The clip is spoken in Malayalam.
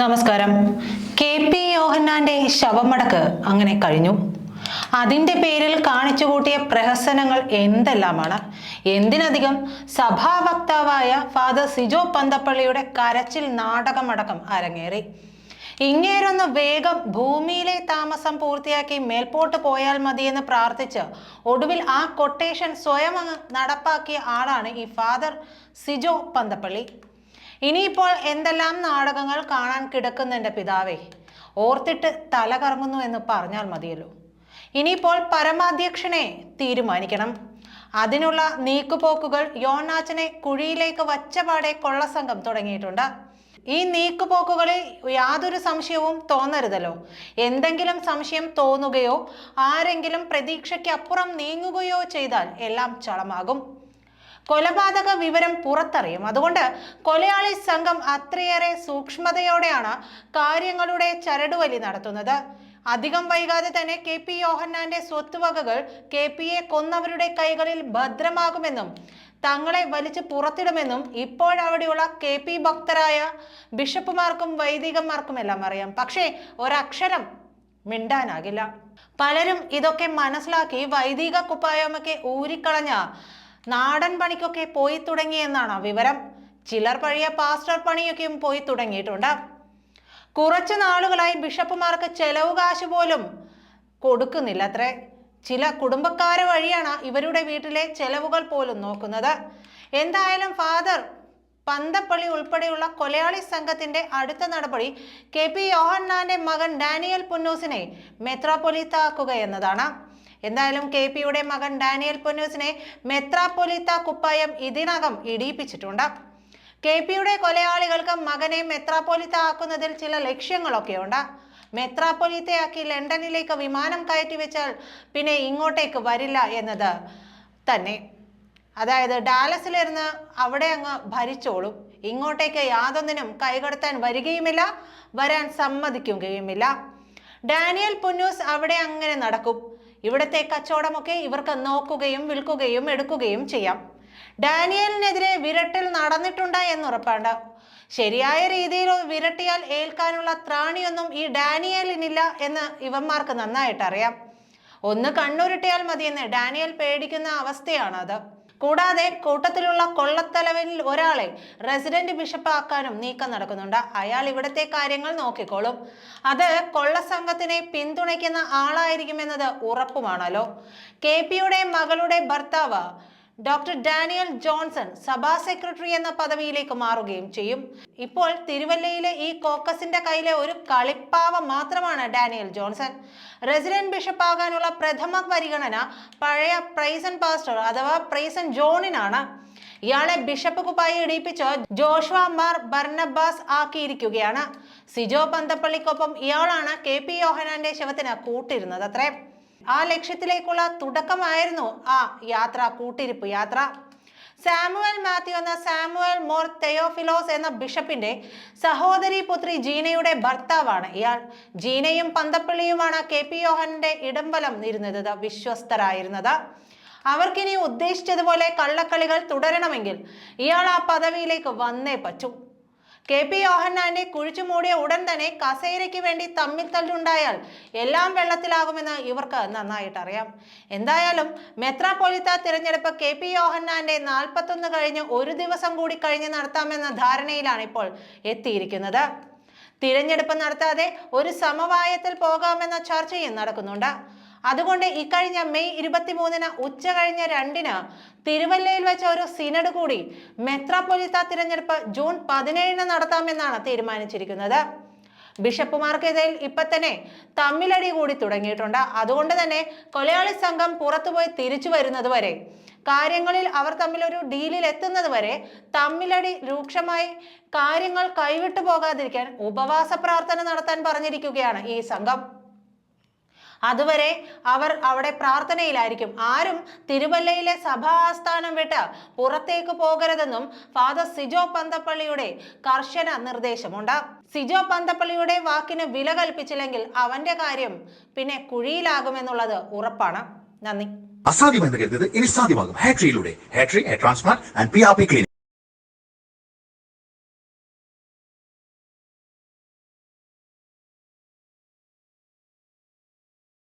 നമസ്കാരം. കെ പി യോഹന്നാന്റെ ശവമടക്ക് അങ്ങനെ കഴിഞ്ഞു. അതിന്റെ പേരിൽ കാണിച്ചു കൂട്ടിയ പ്രഹസനങ്ങൾ എന്തെല്ലാമാണ്? എന്തിനധികം? സഭാ വക്താവായ ഫാദർ സിജോ പന്തപ്പള്ളിയുടെ കരച്ചിൽ നാടകമടക്കം അരങ്ങേറി. ഇങ്ങേരൊന്ന് വേഗം ഭൂമിയിലെ താമസം പൂർത്തിയാക്കി മേൽപോട്ട് പോയാൽ മതിയെന്ന് പ്രാർത്ഥിച്ച് ഒടുവിൽ ആ കൊട്ടേഷൻ സ്വയം നടപ്പാക്കിയ ആളാണ് ഈ ഫാദർ സിജോ പന്തപ്പള്ളി. ഇനിയിപ്പോൾ എന്തെല്ലാം നാടകങ്ങൾ കാണാൻ കിടക്കുന്നെന്റെ പിതാവേ? ഓർത്തിട്ട് തല കറങ്ങുന്നു എന്ന് പറഞ്ഞാൽ മതിയല്ലോ. ഇനിയിപ്പോൾ പരമാധ്യക്ഷനെ തീരുമാനിക്കണം. അതിനുള്ള നീക്കുപോക്കുകൾ യോനാച്ചനെ കുഴിയിലേക്ക് വച്ചപാടെ കൊള്ളസംഘം തുടങ്ങിയിട്ടുണ്ട്. ഈ നീക്കുപോക്കുകളിൽ യാതൊരു സംശയവും തോന്നരുതല്ലോ. എന്തെങ്കിലും സംശയം തോന്നുകയോ ആരെങ്കിലും പ്രതീക്ഷയ്ക്ക് അപ്പുറം നീങ്ങുകയോ ചെയ്താൽ എല്ലാം ചളമാകും. കൊലപാതക വിവരം പുറത്തറിയും. അതുകൊണ്ട് കൊലയാളി സംഘം അത്രയേറെ സൂക്ഷ്മതയോടെയാണ് കാര്യങ്ങളുടെ ചരടുവലി നടത്തുന്നത്. അധികം വൈകാതെ തന്നെ കെ പി യോഹന്നാന്റെ സ്വത്തുവകകൾ കെ പി എ കൊന്നവരുടെ കൈകളിൽ ഭദ്രമാകുമെന്നും തങ്ങളെ വലിച്ചു പുറത്തിടുമെന്നും ഇപ്പോഴവിടെയുള്ള കെ പി ഭക്തരായ ബിഷപ്പുമാർക്കും വൈദികന്മാർക്കുമെല്ലാം അറിയാം. പക്ഷേ ഒരക്ഷരം മിണ്ടാനാകില്ല. പലരും ഇതൊക്കെ മനസ്സിലാക്കി വൈദിക കുപ്പായമൊക്കെ ഊരിക്കളഞ്ഞ നാടൻ പണിക്കൊക്കെ പോയി തുടങ്ങിയെന്നാണ് വിവരം. ചിലർ പഴയ പാസ്റ്റർ പണിയൊക്കെയും പോയി തുടങ്ങിയിട്ടുണ്ട്. കുറച്ചു നാളുകളായി ബിഷപ്പുമാർക്ക് ചെലവ് കാശ് പോലും കൊടുക്കുന്നില്ല അത്രേ. ചില കുടുംബക്കാരെ വഴിയാണ് ഇവരുടെ വീട്ടിലെ ചെലവുകൾ പോലും നോക്കുന്നത്. എന്തായാലും ഫാദർ പന്തപ്പള്ളി ഉൾപ്പെടെയുള്ള കൊലയാളി സംഘത്തിന്റെ അടുത്ത നടപടി കെ പി യോഹന്നാന്റെ മകൻ ഡാനിയൽ പുന്നൂസിനെ മെത്രാപൊലിത്താക്കുക എന്നതാണ്. എന്തായാലും കെ പിയുടെ മകൻ ഡാനിയൽ പൊന്നൂസിനെ മെത്രാപ്പൊലിത്ത കുപ്പായം ഇതിനകം ഇടിയിപ്പിച്ചിട്ടുണ്ട്. കെ പിയുടെ കൊലയാളികൾക്ക് മകനെ മെത്രാപ്പൊലിത്ത ആക്കുന്നതിൽ ചില ലക്ഷ്യങ്ങളൊക്കെ ഉണ്ട് മെത്രാപ്പൊലിത്തയാക്കി ലണ്ടനിലേക്ക് വിമാനം കയറ്റി വെച്ചാൽ പിന്നെ ഇങ്ങോട്ടേക്ക് വരില്ല എന്നത് തന്നെ. അതായത് ഡാലസിലിരുന്ന് അവിടെ അങ്ങ് ഭരിച്ചോളും. ഇങ്ങോട്ടേക്ക് യാതൊന്നിനും കൈകടത്താൻ വരികയുമില്ല വരാൻ സമ്മതിക്കുകയുമില്ല. ഡാനിയൽ പുന്നൂസ് അവിടെ അങ്ങനെ നടക്കും. ഇവിടുത്തെ കച്ചവടമൊക്കെ ഇവർക്ക് നോക്കുകയും വിൽക്കുകയും എടുക്കുകയും ചെയ്യാം. ഡാനിയലിനെതിരെ വിരട്ടൽ നടന്നിട്ടുണ്ട് എന്നുറപ്പാണ്. ശരിയായ രീതിയിൽ വിരട്ടിയാൽ ഏൽക്കാനുള്ള ത്രാണിയൊന്നും ഈ ഡാനിയലിനില്ല എന്ന് ഇവന്മാർക്ക് നന്നായിട്ട് അറിയാം ഒന്ന് കണ്ണുരുട്ടിയാൽ മതിയെന്ന് ഡാനിയൽ പേടിക്കുന്ന അവസ്ഥയാണ് അത് കൂടാതെ കൂട്ടത്തിലുള്ള കൊള്ളത്തലവനിൽ ഒരാളെ റെസിഡന്റ് ബിഷപ്പ് ആക്കാനും നീക്കം നടക്കുന്നുണ്ട്. അയാൾ ഇവിടത്തെ കാര്യങ്ങൾ നോക്കിക്കോളും. അത് കൊള്ള സംഘത്തിനെ പിന്തുണയ്ക്കുന്ന ആളായിരിക്കുമെന്നത് ഉറപ്പുമാണല്ലോ. കെ പിയുടെ മകളുടെ ഭർത്താവ് ഡോക്ടർ ഡാനിയൽ ജോൺസൺ സഭാ സെക്രട്ടറി എന്ന പദവിയിലേക്ക് മാറുകയും ചെയ്യും. ഇപ്പോൾ തിരുവല്ലയിലെ ഈ കോക്കസിന്റെ കയ്യിലെ ഒരു കളിപ്പാവ മാത്രമാണ് ഡാനിയൽ ജോൺസൺ. റെസിഡന്റ് ബിഷപ്പ് ആകാനുള്ള പ്രഥമ പരിഗണന പഴയ പ്രൈസൺ പാസ്റ്റർ അഥവാ പ്രൈസൺ ജോണിനാണ്. ഇയാളെ ബിഷപ്പ് കുപ്പായി ഇടിപ്പിച്ച് ജോഷ്വ മാർ ബർണബാസ് ആക്കിയിരിക്കുകയാണ്. സിജോ പന്തപ്പള്ളിക്കൊപ്പം ഇയാളാണ് കെ പി യോഹനാന്റെ ശവത്തിന് കൂട്ടിരുന്നത് അത്രേ. ആ ലക്ഷ്യത്തിലേക്കുള്ള തുടക്കമായിരുന്നു ആ യാത്ര കൂട്ടിരിപ്പ് യാത്ര. സാമുവൽ മാത്യു എന്ന സാമുവൽ മോർ തെയോഫിലോസ് എന്ന ബിഷപ്പിന്റെ സഹോദരി പുത്രി ജീനയുടെ ഭർത്താവാണ് ഇയാൾ. ജീനയും പന്തപ്പള്ളിയുമാണ് കെ പി യോഹന്റെ ഇടംബലം നിരുന്നത് വിശ്വസ്തരായിരുന്നത്. അവർക്കിനി ഉദ്ദേശിച്ചതുപോലെ കള്ളക്കളികൾ തുടരണമെങ്കിൽ ഇയാൾ ആ പദവിയിലേക്ക് വന്നേ പറ്റൂ. കെ പി യോഹന്നാന്റെ കുഴിച്ചു മൂടിയ ഉടൻ തന്നെ കസേരയ്ക്ക് വേണ്ടി തമ്മിൽ തല്ലുണ്ടായാൽ എല്ലാം വെള്ളത്തിലാകുമെന്ന് ഇവർക്ക് നന്നായിട്ട് അറിയാം. എന്തായാലും മെത്രാപ്പൊലിത്ത തിരഞ്ഞെടുപ്പ് കെ പി യോഹന്നാന്റെ നാൽപ്പത്തൊന്ന് കഴിഞ്ഞ് ഒരു ദിവസം കൂടി കഴിഞ്ഞ് നടത്താമെന്ന ധാരണയിലാണ് ഇപ്പോൾ എത്തിയിരിക്കുന്നത്. തിരഞ്ഞെടുപ്പ് നടത്താതെ ഒരു സമവായത്തിൽ പോകാമെന്ന ചർച്ചയും നടക്കുന്നുണ്ട്. അതുകൊണ്ട് ഇക്കഴിഞ്ഞ മെയ് ഇരുപത്തിമൂന്നിന് ഉച്ച കഴിഞ്ഞ രണ്ടിന് തിരുവല്ലയിൽ വെച്ച ഒരു സിനഡ് കൂടി മെത്രാപ്പൊലിത്ത തിരഞ്ഞെടുപ്പ് ജൂൺ പതിനേഴിന് നടത്താമെന്നാണ് തീരുമാനിച്ചിരിക്കുന്നത്. ബിഷപ്പുമാർക്കെതിരിൽ ഇപ്പൊ തന്നെ തമ്മിലടി കൂടി തുടങ്ങിയിട്ടുണ്ട്. അതുകൊണ്ട് തന്നെ കൊലയാളി സംഘം പുറത്തുപോയി തിരിച്ചു വരുന്നത് വരെ കാര്യങ്ങളിൽ അവർ തമ്മിൽ ഒരു ഡീലിൽ എത്തുന്നത് വരെ തമ്മിലടി രൂക്ഷമായി കാര്യങ്ങൾ കൈവിട്ടു പോകാതിരിക്കാൻ ഉപവാസ പ്രാർത്ഥന നടത്താൻ പറഞ്ഞിരിക്കുകയാണ് ഈ സംഘം. അതുവരെ അവർ അവിടെ പ്രാർത്ഥനയിലായിരിക്കും. ആരും തിരുവല്ലയിലെ സഭാസ്ഥാനം വിട്ട് പുറത്തേക്ക് പോകരുതെന്നും ഫാദർ സിജോ പന്തപ്പള്ളിയുടെ കർശന നിർദ്ദേശമുണ്ട്. സിജോ പന്തപ്പള്ളിയുടെ വാക്കിന് വില കൽപ്പിച്ചില്ലെങ്കിൽ അവന്റെ കാര്യം പിന്നെ കുഴിയിലാകുമെന്നുള്ളത് ഉറപ്പാണ്. നന്ദി. അസാധ്യമെന്ന് കരുതുന്നത് ഇനി സാധ്യമാകും. ഹാട്രിയിലൂടെ ഹാട്രി transplant and P R P clinic